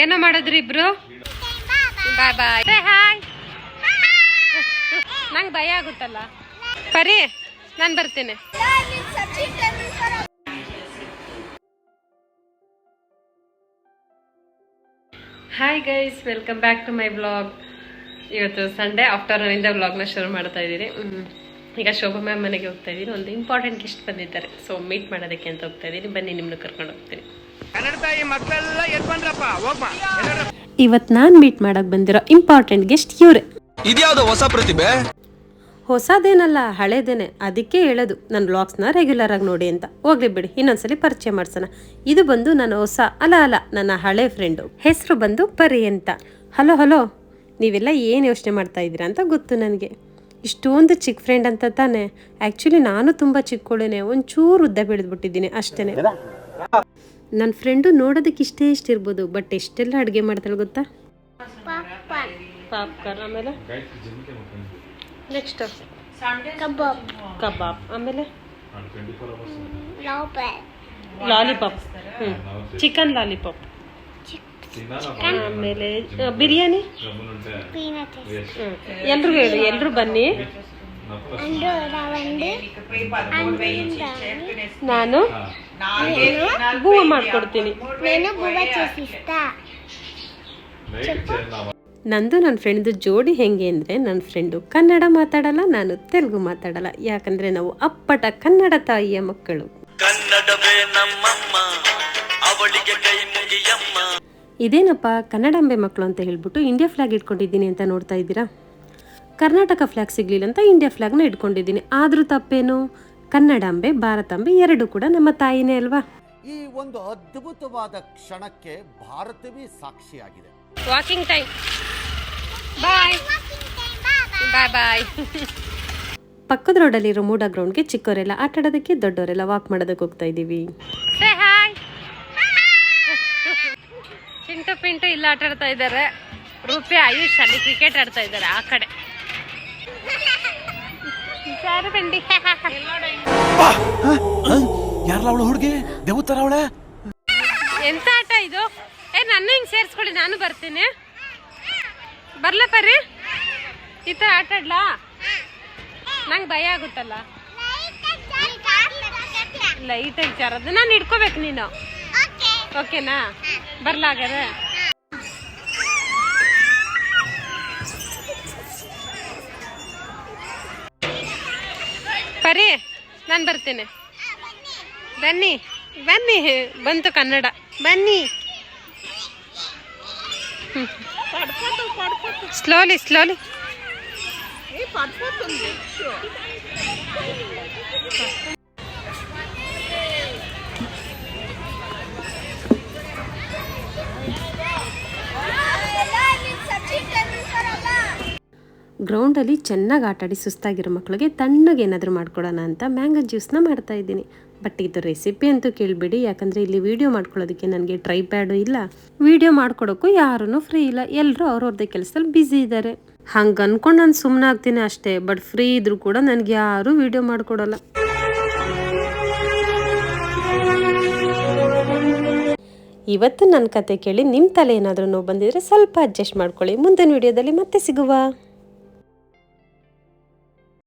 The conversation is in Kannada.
ಏನೋ ಮಾಡಿದ್ರಿ ಇಬ್ರು? ಬಾಯ್ ಬಾಯ್ ಹಾಯ್ ನಂಗೆ ಭಯ ಆಗುತ್ತಲ್ಲ? ಪರಿ, ನಾನು ಬರ್ತೀನಿ. Hi guys welcome back to my blog ಇವತ್ತು ಸಂಡೇ ಆಫ್ಟರ್ನೂನಿಂದ ಬ್ಲಾಗ್ನ ಶುರು ಮಾಡ್ತಾ ಇದ್ದೀನಿ. ಈಗ ಶೋಭಾ ಮ್ಯಾಮ್ ಮನೆಗೆ ಹೋಗ್ತಾ ಇದ್ದೀನಿ. ಒಂದು ಇಂಪಾರ್ಟೆಂಟ್ ಗಿಸ್ಟ್ ಬಂದಿದ್ದಾರೆ. ಸೊ ಮೀಟ್ ಮಾಡೋದಕ್ಕೆ ಅಂತ ಹೋಗ್ತಾ ಇದ್ದೀನಿ. ಬನ್ನಿ ನಿಮ್ಮನ್ನು ಕರ್ಕೊಂಡು ಹೋಗ್ತೀನಿ. ಕನ್ನಡ ತಾಯಿ ಮಕ್ಕಳೆಲ್ಲ ಎದ್ ಬಂದ್ರಪ್ಪ ಹೋಗ್ಮಾ ಇವತ್ತು ನಾನು ಮೀಟ್ ಮಾಡಕ್ ಬಂದಿರೋ ಇಂಪಾರ್ಟೆಂಟ್ ಗೆಸ್ಟ್ ಇವ್ರೆ. ಇದ್ಯಾವ್ದು ಹೊಸ ಪ್ರತಿಭೆ? ಹೊಸದೇನಲ್ಲ ಹಳೇದೇನೆ. ಅದಕ್ಕೆ ಹೇಳೋದು ನನ್ನ ಬ್ಲಾಗ್ಸ್ನ ರೆಗ್ಯುಲರ್ ಆಗಿ ನೋಡಿ ಅಂತ. ಹೋಗ್ಲಿ ಬಿಡಿ ಇನ್ನೊಂದ್ಸಲಿ ಪರಿಚಯ ಮಾಡ್ಸೋಣ. ಇದು ಬಂದು ನನ್ನ ಹೊಸ ಅಲ ಅಲ ನನ್ನ ಹಳೆ ಫ್ರೆಂಡು ಹೆಸರು ಬಂದು ಪರಿ ಅಂತ. ಹಲೋ ಹಲೋ ನೀವೆಲ್ಲ ಏನು ಯೋಚನೆ ಮಾಡ್ತಾ ಇದ್ದೀರಾ ಅಂತ ಗೊತ್ತು ನನಗೆ. ಇಷ್ಟೊಂದು ಚಿಕ್ಕ ಫ್ರೆಂಡ್ ಅಂತ ತಾನೆ. ಆ್ಯಕ್ಚುಲಿ ನಾನು ತುಂಬ ಚಿಕ್ಕವಳೇನೆ ಒಂಚೂರು ಉದ್ದ ಬೆಳೆದ್ಬಿಟ್ಟಿದ್ದೀನಿ ಅಷ್ಟೇ ನನ್ನ ಫ್ರೆಂಡು ನೋಡೋದಕ್ಕೆ ಇಷ್ಟೇ ಇಷ್ಟ ಇರ್ಬೋದು ಬಟ್ ಎಷ್ಟೆಲ್ಲ ಅಡುಗೆ ಮಾಡ್ತಾಳೆ ಗೊತ್ತಾ? ಪಾಪ್ಕಾರ್ನ್ ಆಮೇಲೆ? Next kebab. ಕಬಾಬ್. ಆಮೇಲೆ? ಲಾಲಿಪಾಪ್. ಹ್ಞೂ ಚಿಕನ್ ಲಾಲಿಪಾಪ್. ಆಮೇಲೆ ಬಿರಿಯಾನಿ? ಎಲ್ರಿಗೂ ಹೇಳಿ ಎಲ್ಲರೂ ಬನ್ನಿ. ನಾನು? ಬೂವ ಮಾಡ್ಕೊಡ್ತೀನಿ ನಂದು ನನ್ನ ಫ್ರೆಂಡ್ದು ಜೋಡಿ ಹೆಂಗೆ ಅಂದರೆ ನನ್ನ ಫ್ರೆಂಡು ಕನ್ನಡ ಮಾತಾಡಲ್ಲ ನಾನು ತೆಲುಗು ಮಾತಾಡಲ್ಲ. ಯಾಕಂದರೆ ನಾವು ಅಪ್ಪಟ ಕನ್ನಡ ತಾಯಿಯ ಮಕ್ಕಳು. ಕನ್ನಡವೇ ನಮ್ಮಮ್ಮ ಅವಳಿಗೆ ಕೈ ಮುಗಿಯಮ್ಮ. ಇದೇನಪ್ಪ ಕನ್ನಡಂಬೆ ಮಕ್ಕಳು ಅಂತ ಹೇಳ್ಬಿಟ್ಟು ಇಂಡಿಯಾ ಫ್ಲಾಗ್ ಇಟ್ಕೊಂಡಿದ್ದೀನಿ ಅಂತ ನೋಡ್ತಾ ಇದ್ದೀರಾ? ಕರ್ನಾಟಕ ಫ್ಲಾಗ್ ಸಿಗಲಿಲ್ಲ ಅಂತ ಇಂಡಿಯಾ ಫ್ಲ್ಯಾಗ್ನ ಇಟ್ಕೊಂಡಿದ್ದೀನಿ. ಆದರೂ ತಪ್ಪೇನು? ಕನ್ನಡಾಂಬೆ ಭಾರತಾಂಬೆ ಎರಡು ಕೂಡ ನಮ್ಮ ತಾಯಿನೇ ಅಲ್ವಾ? ಈ ಒಂದು ಅದ್ಭುತವಾದ ಕ್ಷಣಕ್ಕೆ ಭಾರತವೇ ಸಾಕ್ಷಿಯಾಗಿದೆ. ವಾಕಿಂಗ್ ಟೈಮ್ ಬಾಯ್ ಬಾಯ್ ಬಾಯ್ ಪಕ್ಕದ ರೋಡಲ್ಲಿರೋ ಮೂಡ ಗ್ರೌಂಡ್ಗೆ ಚಿಕ್ಕವರೆಲ್ಲ ಆಟ ಆಡೋದಕ್ಕೆ ದೊಡ್ಡವರೆಲ್ಲ ವಾಕ್ ಮಾಡೋದಕ್ಕೆ ಹೋಗ್ತಾ ಇದ್ದೀವಿ. ಚಿಂಟು ಪಿಂಟು ಇಲ್ಲ ಆಟ ಆಡ್ತಾ ಇದ್ದಾರೆ. ರೂಪಿ ಆಯುಷ್ ಅಲ್ಲಿ ಕ್ರಿಕೆಟ್ ಆಡ್ತಾ ಇದ್ದಾರೆ ಆ ಕಡೆ. ಜಾರು ಬಂಡಿ. ಯಾರಲ್ಲ ಅವಳು ಹುಡುಗಿ? ದೇವತರ ಅವಳೆ? ಎಂತ ಆಟ ಇದು? ಏ ನನ್ನ ಹಿಂಗ್ ಸೇರಿಸ್ಕೊಳ್ಳಿ ನಾನು ಬರ್ತೀನಿ. ಬರ್ಲಪ್ಪ ರೀ ಈ ಥರ ಆಟ ಆಡ್ಲಾ? ನಂಗೆ ಭಯ ಆಗುತ್ತಲ್ಲ. ಲೈಟಾಗಿ ಜಾರದು ನಾನು ಹಿಡ್ಕೋಬೇಕು ನೀನು. ಓಕೆನಾ ಬರ್ಲಾಗಾರೆ ಪರಿ ನಾನು ಬರ್ತೀನಿ. ಬನ್ನಿ ಬನ್ನಿ ಬಂತು ಕನ್ನಡ. ಬನ್ನಿ. ಸ್ಲೋಲಿ ಸ್ಲೋಲಿ ಗ್ರೌಂಡಲ್ಲಿ ಚೆನ್ನಾಗಿ ಆಟಾಡಿ ಸುಸ್ತಾಗಿರೋ ಮಕ್ಕಳಿಗೆ ತಣ್ಣಗೆ ಏನಾದರೂ ಮಾಡ್ಕೊಡೋಣ ಅಂತ ಮ್ಯಾಂಗೋ ಜ್ಯೂಸ್ನ ಮಾಡ್ತಾ ಇದ್ದೀನಿ. ಬಟ್ ಇದು ರೆಸಿಪಿ ಅಂತೂ ಕೇಳಿಬಿಡಿ, ಯಾಕಂದರೆ ಇಲ್ಲಿ ವೀಡಿಯೋ ಮಾಡ್ಕೊಳ್ಳೋದಕ್ಕೆ ನನಗೆ ಟ್ರೈ ಪ್ಯಾಡು ಇಲ್ಲ. ವೀಡಿಯೋ ಮಾಡ್ಕೊಡೋಕ್ಕೂ ಯಾರೂ ಫ್ರೀ ಇಲ್ಲ. ಎಲ್ಲರೂ ಅವ್ರವ್ರದ್ದೇ ಕೆಲಸದಲ್ಲಿ ಬ್ಯುಸಿ ಇದ್ದಾರೆ ಹಂಗೆ ಅಂದ್ಕೊಂಡು ನಾನು ಸುಮ್ಮನೆ ಆಗ್ತೀನಿ ಅಷ್ಟೇ, ಬಟ್ ಫ್ರೀ ಇದ್ರೂ ಕೂಡ ನನಗೆ ಯಾರೂ ವಿಡಿಯೋ ಮಾಡಿಕೊಡಲ್ಲ. ಇವತ್ತು ನನ್ನ ಕತೆ ಕೇಳಿ ನಿಮ್ಮ ತಲೆ ಏನಾದರೂ ನೋವು ಬಂದಿದ್ರೆ ಸ್ವಲ್ಪ ಅಡ್ಜಸ್ಟ್ ಮಾಡ್ಕೊಳ್ಳಿ. ಮುಂದಿನ ವಿಡಿಯೋದಲ್ಲಿ ಮತ್ತೆ ಸಿಗುವ.